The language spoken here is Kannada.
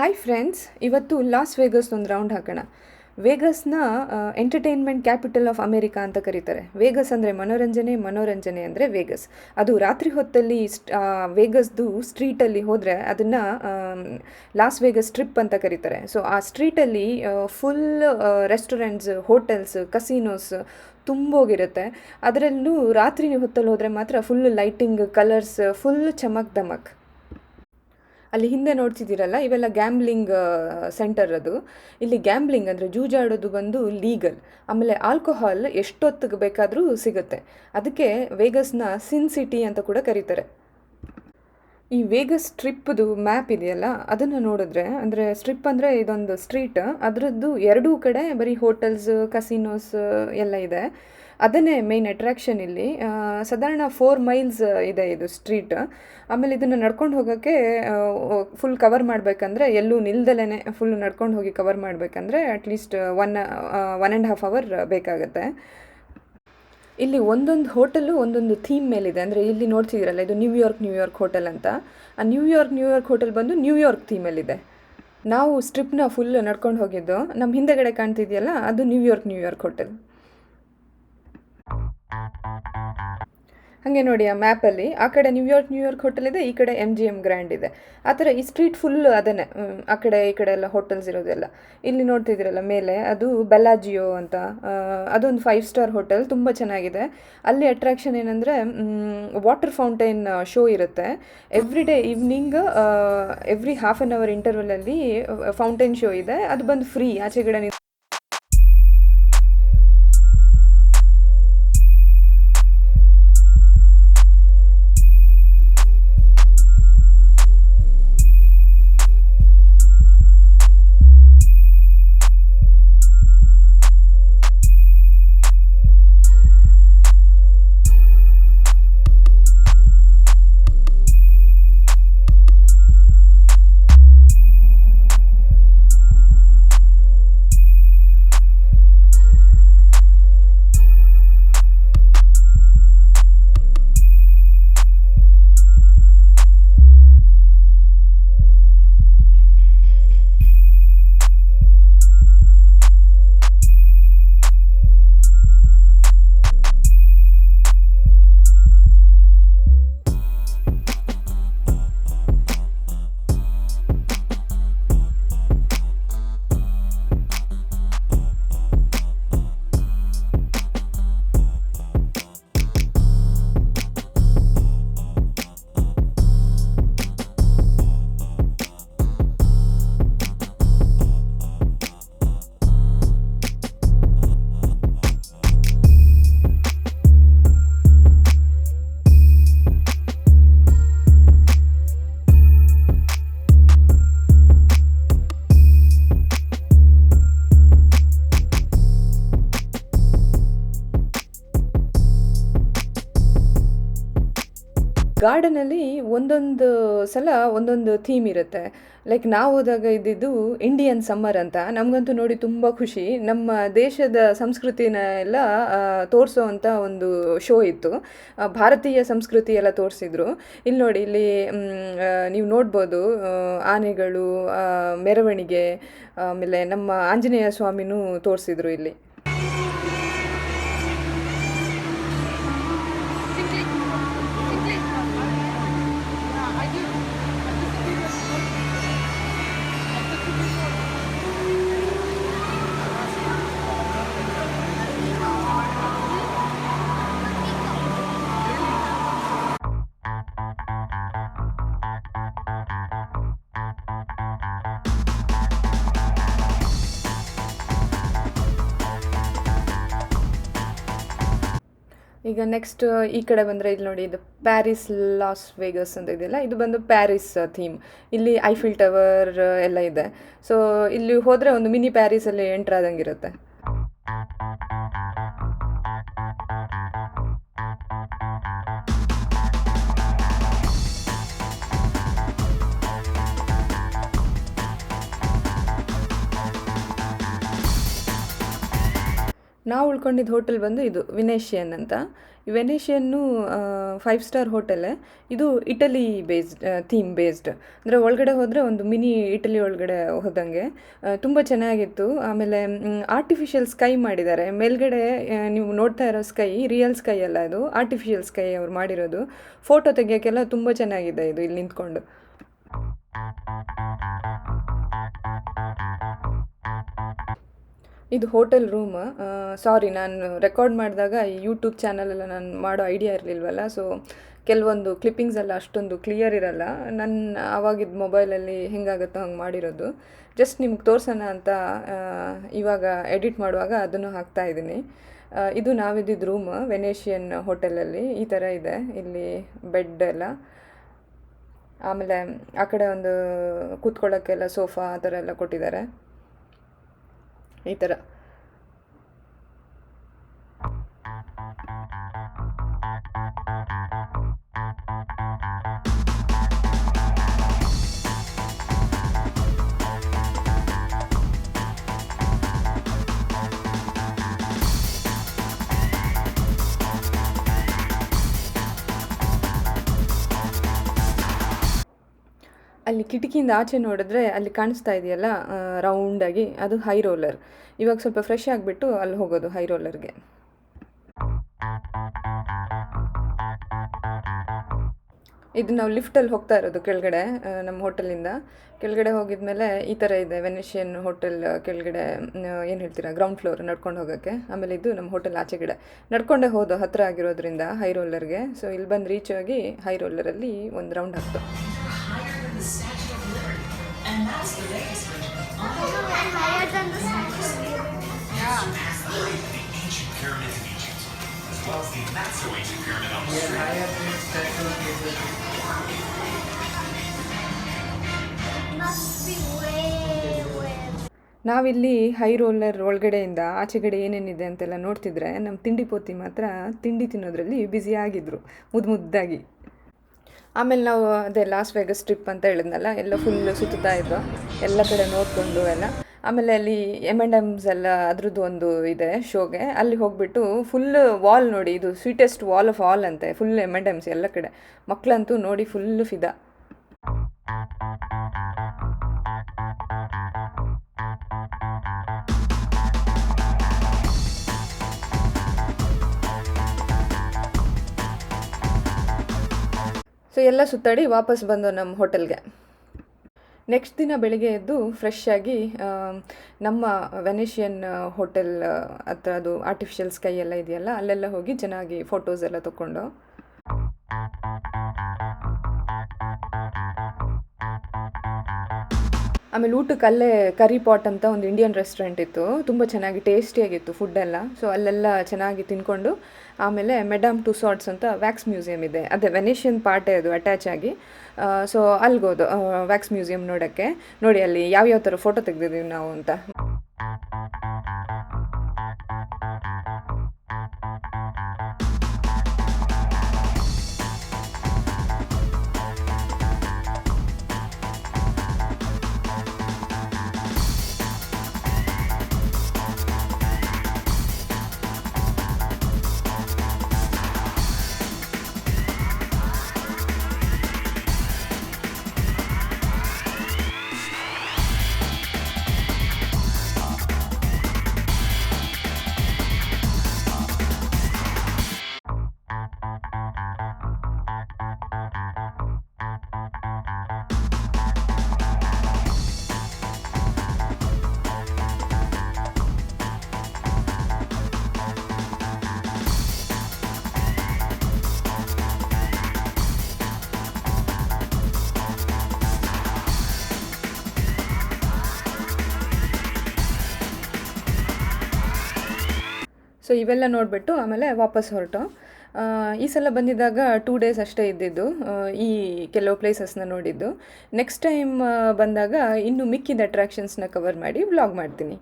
ಹಾಯ್ ಫ್ರೆಂಡ್ಸ್ ಇವತ್ತು ಲಾಸ್ ವೇಗಸ್ ಒಂದು ರೌಂಡ್ ಹಾಕೋಣ. ವೇಗಸ್ನ ಎಂಟರ್ಟೈನ್ಮೆಂಟ್ ಕ್ಯಾಪಿಟಲ್ ಆಫ್ ಅಮೇರಿಕಾ ಅಂತ ಕರೀತಾರೆ. ವೇಗಸ್ ಅಂದರೆ ಮನೋರಂಜನೆ ಮನೋರಂಜನೆ ಅಂದರೆ ವೇಗಸ್ ಅದು ರಾತ್ರಿ ಹೊತ್ತಲ್ಲಿ ವೇಗಸ್ದು ಸ್ಟ್ರೀಟಲ್ಲಿ ಹೋದರೆ ಅದನ್ನು ಲಾಸ್ ವೇಗಸ್ ಟ್ರಿಪ್ ಅಂತ ಕರೀತಾರೆ. ಸೊ ಆ ಸ್ಟ್ರೀಟಲ್ಲಿ ಫುಲ್ ರೆಸ್ಟೋರೆಂಟ್ಸ್ ಹೋಟೆಲ್ಸ್ ಕಸಿನೋಸ್ ತುಂಬೋಗಿರುತ್ತೆ ಅದರಲ್ಲೂ ರಾತ್ರಿ ಹೊತ್ತಲ್ಲಿ ಹೋದರೆ ಮಾತ್ರ ಫುಲ್ ಲೈಟಿಂಗ್ ಕಲರ್ಸ್ ಫುಲ್ ಚಮಕ್ ದಮಕ್ ಅಲ್ಲಿ ಹಿಂದೆ ನೋಡ್ತಿದ್ದೀರಲ್ಲ, ಇವೆಲ್ಲ ಗ್ಯಾಮ್ಲಿಂಗ್ ಸೆಂಟರ್ ಅದು. ಇಲ್ಲಿ ಗ್ಯಾಮ್ಲಿಂಗ್ ಅಂದರೆ ಜೂಜಾಡೋದು ಬಂದು ಲೀಗಲ್ ಆಮೇಲೆ ಆಲ್ಕೋಹಾಲ್ ಎಷ್ಟೊತ್ತಿಗೆ ಬೇಕಾದರೂ ಸಿಗುತ್ತೆ. ಅದಕ್ಕೆ ವೇಗಸ್ನ ಸಿನ್ ಸಿಟಿ ಅಂತ ಕೂಡ ಕರೀತಾರೆ. ಈ ವೇಗಸ್ ಸ್ಟ್ರಿಪ್ದು ಮ್ಯಾಪ್ ಇದೆಯಲ್ಲ, ಅದನ್ನು ನೋಡಿದ್ರೆ, ಅಂದರೆ ಸ್ಟ್ರಿಪ್ ಅಂದರೆ ಇದೊಂದು ಸ್ಟ್ರೀಟ್ ಅದರದ್ದು ಎರಡೂ ಕಡೆ ಬರೀ ಹೋಟೆಲ್ಸ್ ಕಸಿನೋಸ್ ಎಲ್ಲ ಇದೆ. ಅದನ್ನೇ ಮೇಯ್ನ್ ಅಟ್ರಾಕ್ಷನ್ ಇಲ್ಲಿ. ಸಾಧಾರಣ ಫೋರ್ ಮೈಲ್ಸ್ ಇದೆ ಇದು ಸ್ಟ್ರೀಟ್ ಆಮೇಲೆ ಇದನ್ನು ನಡ್ಕೊಂಡು ಹೋಗೋಕ್ಕೆ ಫುಲ್ ಕವರ್ ಮಾಡಬೇಕಂದ್ರೆ, ಎಲ್ಲೂ ನಿಲ್ದಲೇ ಫುಲ್ ನಡ್ಕೊಂಡು ಹೋಗಿ ಕವರ್ ಮಾಡಬೇಕಂದ್ರೆ at least one one and half hour ಬೇಕಾಗತ್ತೆ. ಇಲ್ಲಿ ಒಂದೊಂದು ಹೋಟೆಲು ಒಂದೊಂದು ಥೀಮ್ ಮೇಲಿದೆ. ಅಂದರೆ ಇಲ್ಲಿ ನೋಡ್ತಿದ್ದೀರಲ್ಲ, ಇದು ನ್ಯೂಯಾರ್ಕ್ ನ್ಯೂಯಾರ್ಕ್ ಹೋಟೆಲ್ ಅಂತ. ಆ New York New York hotel ಬಂದು ನ್ಯೂಯಾರ್ಕ್ ಥೀಮಲ್ಲಿದೆ ನಾವು ಸ್ಟ್ರಿಪ್ನ ಫುಲ್ ನಡ್ಕೊಂಡು ಹೋಗಿದ್ದು ನಮ್ಮ ಹಿಂದೆಗಡೆ ಕಾಣ್ತಿದೆಯಲ್ಲ, ಅದು ನ್ಯೂಯಾರ್ಕ್ ನ್ಯೂಯಾರ್ಕ್ ಹೋಟೆಲ್. ಹಾಗೆ ನೋಡಿ ಆ ಮ್ಯಾಪಲ್ಲಿ ಆ ಕಡೆ ನ್ಯೂಯಾರ್ಕ್ ನ್ಯೂಯಾರ್ಕ್ ಹೋಟೆಲ್ ಇದೆ, ಈ ಕಡೆ ಎಂ ಜಿ ಎಂ ಗ್ರ್ಯಾಂಡ್ ಇದೆ. ಆ ಥರ ಈ ಸ್ಟ್ರೀಟ್ ಫುಲ್ ಅದನ್ನೇ. ಆ ಕಡೆ, ಈ ಕಡೆ ಎಲ್ಲ ಹೋಟೆಲ್ಸ್ ಇರೋದೆಲ್ಲ ಇಲ್ಲಿ ನೋಡ್ತಿದ್ದೀರಲ್ಲ ಮೇಲೆ, ಅದು ಬೆಲ್ಲಾಜಿಯೋ ಅಂತ. ಅದೊಂದು ಫೈವ್ ಸ್ಟಾರ್ ಹೋಟೆಲ್ ತುಂಬ ಚೆನ್ನಾಗಿದೆ. ಅಲ್ಲಿ ಅಟ್ರಾಕ್ಷನ್ ಏನಂದರೆ ವಾಟರ್ ಫೌಂಟೈನ್ ಶೋ ಇರುತ್ತೆ. Every day evening every half an hour ಇಂಟರ್ವಲಲ್ಲಿ fountain show ಇದೆ. ಅದು ಬಂದು ಫ್ರೀ ಆಚೆಗಡೆ ಗಾರ್ಡನಲ್ಲಿ ಒಂದೊಂದು ಸಲ ಒಂದೊಂದು ಥೀಮ್ ಇರುತ್ತೆ. ಲೈಕ್ ನಾವು ಹೋದಾಗ ಇದ್ದಿದ್ದು ಇಂಡಿಯನ್ ಸಮ್ಮರ್ ಅಂತ. ನಮಗಂತೂ ನೋಡಿ ತುಂಬ ಖುಷಿ. ನಮ್ಮ ದೇಶದ ಸಂಸ್ಕೃತಿನ ಎಲ್ಲ ತೋರಿಸೋ ಒಂದು ಶೋ ಇತ್ತು. ಭಾರತೀಯ ಸಂಸ್ಕೃತಿ ಎಲ್ಲ ತೋರಿಸಿದ್ರು. ಇಲ್ಲಿ ನೋಡಿ, ಇಲ್ಲಿ ನೀವು ನೋಡ್ಬೋದು ಆನೆಗಳು ಮೆರವಣಿಗೆ, ಆಮೇಲೆ ನಮ್ಮ ಆಂಜನೇಯ ಸ್ವಾಮಿನೂ ತೋರಿಸಿದ್ರು ಇಲ್ಲಿ. ಈಗ ನೆಕ್ಸ್ಟ್ ಈ ಕಡೆ ಬಂದರೆ ಇಲ್ಲಿ ನೋಡಿ ಇದು ಪ್ಯಾರಿಸ್ ಲಾಸ್ ವೇಗಸ್ ಅಂತ ಇದೆಯಲ್ಲ, ಇದು ಬಂದು ಪ್ಯಾರಿಸ್ ಥೀಮ್ ಇಲ್ಲಿ ಐಫಿಲ್ ಟವರ್ ಎಲ್ಲ ಇದೆ. ಸೊ ಇಲ್ಲಿ ಹೋದರೆ ಒಂದು ಮಿನಿ ಪ್ಯಾರಿಸಲ್ಲಿ ಎಂಟ್ರ್ ಆದಂಗೆ ಇರುತ್ತೆ. ನಾವು ಉಳ್ಕೊಂಡಿದ್ದ ಹೋಟೆಲ್ ಬಂದು ಇದು ವಿನೇಷಿಯನ್ ಅಂತ. ವೆನೇಷಿಯನ್ನು ಫೈವ್ ಸ್ಟಾರ್ ಹೋಟೆಲ್ ಇದು ಇಟಲಿ ಬೇಸ್ಡ್ ಥೀಮ್ ಬೇಸ್ಡ್ ಅಂದರೆ ಒಳಗಡೆ ಹೋದರೆ ಒಂದು ಮಿನಿ ಇಟಲಿ ಒಳಗಡೆ ಹೋದಂಗೆ. ತುಂಬ ಚೆನ್ನಾಗಿತ್ತು. ಆಮೇಲೆ ಆರ್ಟಿಫಿಷಿಯಲ್ ಸ್ಕೈ ಮಾಡಿದ್ದಾರೆ. ಮೇಲ್ಗಡೆ ನೀವು ನೋಡ್ತಾ ಇರೋ ಸ್ಕೈ ರಿಯಲ್ ಸ್ಕೈ ಅಲ್ಲ ಅದು. ಆರ್ಟಿಫಿಷಿಯಲ್ ಸ್ಕೈ ಅವ್ರು ಮಾಡಿರೋದು. ಫೋಟೋ ತೆಗಿಯೋಕ್ಕೆಲ್ಲ ತುಂಬ ಚೆನ್ನಾಗಿದೆ ಇದು ಇಲ್ಲಿ ನಿಂತ್ಕೊಂಡು. ಇದು ಹೋಟೆಲ್ ರೂಮ್. ಸಾರಿ ನಾನು ರೆಕಾರ್ಡ್ ಮಾಡಿದಾಗ ಈ ಯೂಟ್ಯೂಬ್ ಚಾನಲೆಲ್ಲ ನಾನು ಮಾಡೋ ಐಡಿಯಾ ಇರಲಿಲ್ವಲ್ಲ ಸೊ ಕೆಲವೊಂದು ಕ್ಲಿಪ್ಪಿಂಗ್ಸ್ ಎಲ್ಲ ಅಷ್ಟೊಂದು ಕ್ಲಿಯರ್ ಇರಲ್ಲ. ನನ್ನ ಆವಾಗಿದ್ದ ಮೊಬೈಲಲ್ಲಿ ಹೆಂಗಾಗುತ್ತೋ ಹಂಗೆ ಮಾಡಿರೋದು. ಜಸ್ಟ್ ನಿಮ್ಗೆ ತೋರ್ಸೋಣ ಅಂತ ಇವಾಗ ಎಡಿಟ್ ಮಾಡುವಾಗ ಅದನ್ನು ಹಾಕ್ತಾ ಇದ್ದೀನಿ. ಇದು ನಾವಿದ್ದಿದ್ದು ರೂಮ್ ವೆನೇಷಿಯನ್ ಹೋಟೆಲಲ್ಲಿ ಈ ಥರ ಇದೆ, ಇಲ್ಲಿ ಬೆಡ್ ಎಲ್ಲ. ಆಮೇಲೆ ಆ ಕಡೆ ಒಂದು ಕೂತ್ಕೊಳ್ಳೋಕ್ಕೆಲ್ಲ ಸೋಫಾ ಆ ಥರ ಎಲ್ಲ ಕೊಟ್ಟಿದ್ದಾರೆ. ಈ ಥರ ಅಲ್ಲಿ ಕಿಟಕಿಯಿಂದ ಆಚೆ ನೋಡಿದ್ರೆ ಅಲ್ಲಿ ಕಾಣಿಸ್ತಾ ಇದೆಯಲ್ಲ ರೌಂಡಾಗಿ ಅದು ಹೈ ರೋಲರ್ ಇವಾಗ ಸ್ವಲ್ಪ ಫ್ರೆಶ್ ಆಗಿಬಿಟ್ಟು ಅಲ್ಲಿ ಹೋಗೋದು ಹೈ ರೋಲರ್ಗೆ ಇದು ನಾವು ಲಿಫ್ಟಲ್ಲಿ ಹೋಗ್ತಾ ಇರೋದು ಕೆಳಗಡೆ ನಮ್ಮ ಹೋಟೆಲಿಂದ ಕೆಳಗಡೆ ಹೋಗಿದ್ಮೇಲೆ ಈ ಥರ ಇದೆ ವೆನಿಷಿಯನ್ ಹೋಟೆಲ್ ಕೆಳಗಡೆ ಏನು ಹೇಳ್ತೀರಾ ಗ್ರೌಂಡ್ ಫ್ಲೋರ್ ನಡ್ಕೊಂಡು ಹೋಗೋಕ್ಕೆ. ಆಮೇಲೆ ಇದು ನಮ್ಮ ಹೋಟೆಲ್ ಆಚೆಗಡೆ ನಡ್ಕೊಂಡೇ ಹೋದು ಹತ್ತಿರ ಆಗಿರೋದ್ರಿಂದ ಹೈ ರೋಲರ್ಗೆ ಸೊ ಇಲ್ಲಿ ಬಂದು ರೀಚ್ ಆಗಿ ಹೈ ರೋಲರಲ್ಲಿ ಒಂದು ರೌಂಡ್ ಹಾಕ್ತು higher than the ancient pyramid in Egypt, as well. ನಾವಿಲ್ಲಿ ಹೈ ರೋಲರ್ ಒಳಗಡೆಯಿಂದ ಆಚೆಗಡೆ ಏನೇನಿದೆ ಅಂತೆಲ್ಲ ನೋಡ್ತಿದ್ರೆ ನಮ್ಮ ತಿಂಡಿ ಪೋತಿ ಮಾತ್ರ ತಿಂಡಿ ತಿನ್ನೋದ್ರಲ್ಲಿ ಬ್ಯುಸಿ ಆಗಿದ್ರು ಮುದ್ದು ಮುದ್ದಾಗಿ ಆಮೇಲೆ ನಾವು ಅದೇ ಲಾಸ್ ವೆಗಸ್ ಟ್ರಿಪ್ ಅಂತ ಹೇಳಿದ್ನಲ್ಲ ಎಲ್ಲ ಫುಲ್ ಸುತ್ತಾ ಇದ್ದೋ ಎಲ್ಲ ಕಡೆ ನೋಡಿಕೊಂಡು ಎಲ್ಲ ಆಮೇಲೆ ಅಲ್ಲಿ ಎಂ ಎಂಡ್ ಎಮ್ಸ್ ಎಲ್ಲ ಅದ್ರದ್ದು ಒಂದು ಇದೆ ಶೋಗೆ. ಅಲ್ಲಿ ಹೋಗ್ಬಿಟ್ಟು ಫುಲ್ ವಾಲ್ ನೋಡಿ, ಇದು ಸ್ವೀಟೆಸ್ಟ್ ವಾಲ್ ಆಫ್ ಆಲ್ ಅಂತೆ ಫುಲ್ ಎಂ ಎಂಡ್ ಎಮ್ಸ್ ಎಲ್ಲ ಕಡೆ. ಮಕ್ಕಳಂತೂ ನೋಡಿ ಫುಲ್ ಫಿದಾ. ಸೊ ಎಲ್ಲ ಸುತ್ತಾಡಿ ವಾಪಸ್ ಬಂದು ನಮ್ಮ ಹೋಟೆಲ್ಗೆ ನೆಕ್ಸ್ಟ್ ದಿನ ಬೆಳಗ್ಗೆ ಎದ್ದು ಫ್ರೆಶ್ ಆಗಿ ನಮ್ಮ ವೆನೇಷಿಯನ್ ಹೋಟೆಲ್ ಹತ್ರ ಅದು ಆರ್ಟಿಫಿಷಿಯಲ್ ಸ್ಕೈ ಎಲ್ಲ ಇದೆಯಲ್ಲ, ಅಲ್ಲೆಲ್ಲ ಹೋಗಿ ಚೆನ್ನಾಗಿ ಫೋಟೋಸ್ ಎಲ್ಲ ತಗೊಂಡು ಆಮೇಲೆ ಊಟಕ್ಕೆ ಅಲ್ಲೇ ಕರಿ ಪಾಟ್ ಅಂತ ಒಂದು ಇಂಡಿಯನ್ ರೆಸ್ಟೋರೆಂಟ್ ಇತ್ತು. ತುಂಬ ಚೆನ್ನಾಗಿ ಟೇಸ್ಟಿಯಾಗಿತ್ತು ಫುಡ್ ಎಲ್ಲ. ಸೊ ಅಲ್ಲೆಲ್ಲ ಚೆನ್ನಾಗಿ ತಿನ್ಕೊಂಡು, ಆಮೇಲೆ ಮೆಡಾಮ್ ಟು ಸಾಟ್ಸ್ ಅಂತ ವ್ಯಾಕ್ಸ್ ಮ್ಯೂಸಿಯಂ ಇದೆ. ಅದೇ ವೆನೇಷಿಯನ್ ಪಾರ್ಟೇ ಅದು ಅಟ್ಯಾಚ್ ಆಗಿ. ಸೊ ಅಲ್ಗೋದು ವ್ಯಾಕ್ಸ್ ಮ್ಯೂಸಿಯಂ ನೋಡೋಕ್ಕೆ. ನೋಡಿ ಅಲ್ಲಿ ಯಾವ್ಯಾವ ಥರ ಫೋಟೋ ತೆಗೆದಿದ್ದೀವಿ ನಾವು ಅಂತ. ಸೊ ಇವೆಲ್ಲ ನೋಡಿಬಿಟ್ಟು ಆಮೇಲೆ ವಾಪಸ್ ಹೊರಟು. ಈ ಸಲ ಬಂದಿದ್ದಾಗ ಟೂ ಡೇಸ್ ಅಷ್ಟೇ ಇದ್ದಿದ್ದು ಈ ಕೆಲವು ಪ್ಲೇಸಸ್ನ ನೋಡಿದ್ದು. ನೆಕ್ಸ್ಟ್ ಟೈಮ್ ಬಂದಾಗ ಇನ್ನು ಮಿಕ್ಕಿದ ಅಟ್ರಾಕ್ಷನ್ಸ್ನ ಕವರ್ ಮಾಡಿ ವ್ಲಾಗ್ ಮಾಡ್ತೀನಿ.